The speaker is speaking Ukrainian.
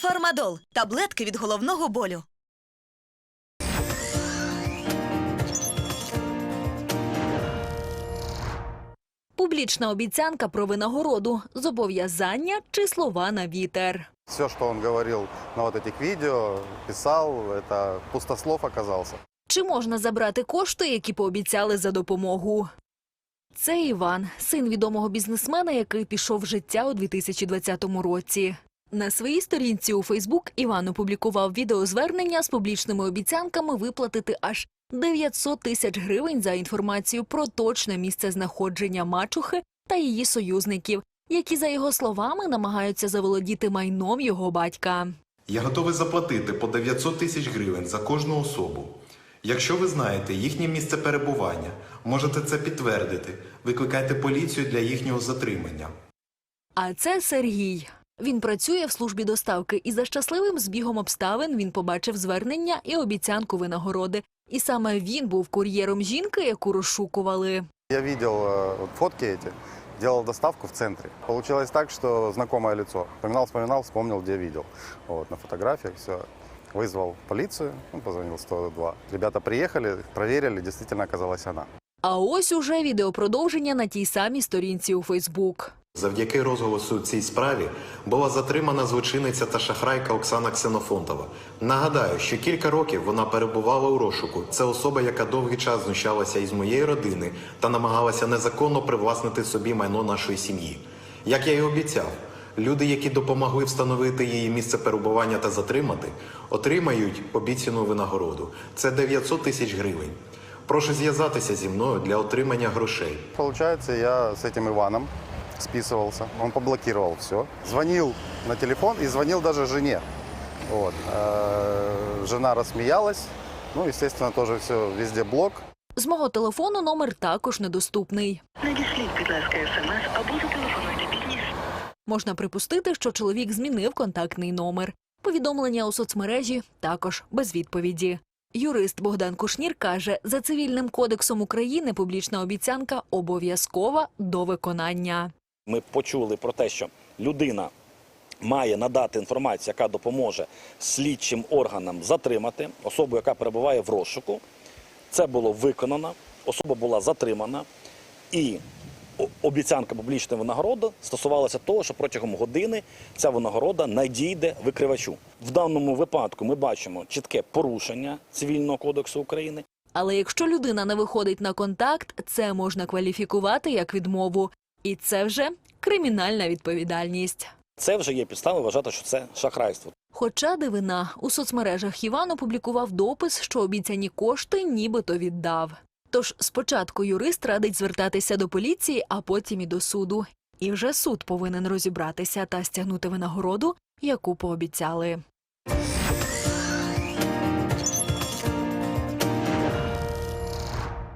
Фармадол таблетки від головного болю. Публічна обіцянка про винагороду, зобов'язання чи слова на вітер. Все, что он говорил на вот этих видео, писал, это пустослов оказался. Чи можна забрати кошти, які пообіцяли за допомогу? Це Іван, син відомого бізнесмена, який пішов в життя у 2020 році. На своїй сторінці у Фейсбук Іван опублікував відеозвернення з публічними обіцянками виплатити аж 900 тисяч гривень за інформацію про точне місце знаходження мачухи та її союзників, які, за його словами, намагаються заволодіти майном його батька. Я готовий заплатити по 900 тисяч гривень за кожну особу. Якщо ви знаєте їхнє місце перебування, можете це підтвердити. Викликайте поліцію для їхнього затримання. А це Сергій. Він працює в службі доставки, і за щасливим збігом обставин він побачив звернення і обіцянку винагороди. І саме він був кур'єром жінки, яку розшукували. Я видел э, вот фотки эти, делал доставку в центре. Получилось так, что знакомое лицо. Вспоминал, вспоминал, вспомнил, где видел. Вот, на фотографиях все. Вызвал полицию, ну, позвонил 102. Ребята приехали, проверили, действительно оказалась она. А ось уже відеопродовження на тій самій сторінці у Фейсбук. Завдяки розголосу цій справі була затримана злочинниця та шахрайка Оксана Ксенофонтова. Нагадаю, що кілька років вона перебувала у розшуку. Це особа, яка довгий час знущалася із моєї родини та намагалася незаконно привласнити собі майно нашої сім'ї. Як я й обіцяв, люди, які допомогли встановити її місце перебування та затримати, отримають обіцяну винагороду. Це 900 тисяч гривень. Прошу зв'язатися зі мною для отримання грошей. Получается, я с этим Иваном списывался. Он поблокировал все. Звонил на телефон и звонил даже жене. Вот. Э, Жена рассмеялась. Ну, естественно, тоже все везде блок. З мого телефону номер також недоступний. Надішліть, будь ласка, смс або зателефонуйте пізніше. Можна припустити, що чоловік змінив контактний номер. Повідомлення у соцмережі також без відповіді. Юрист Богдан Кушнір каже, за цивільним кодексом України публічна обіцянка обов'язкова до виконання. Ми почули про те, що людина має надати інформацію, яка допоможе слідчим органам затримати особу, яка перебуває в розшуку. Це було виконано, особа була затримана, і обіцянка публічної винагороди стосувалася того, що протягом години ця винагорода надійде викривачу. В даному випадку ми бачимо чітке порушення цивільного кодексу України. Але якщо людина не виходить на контакт, це можна кваліфікувати як відмову. І це вже кримінальна відповідальність. Це вже є підстави вважати, що це шахрайство. Хоча дивина у соцмережах Іван опублікував допис, що обіцяні кошти нібито віддав. Тож спочатку юрист радить звертатися до поліції, а потім і до суду. І вже суд повинен розібратися та стягнути винагороду, яку пообіцяли.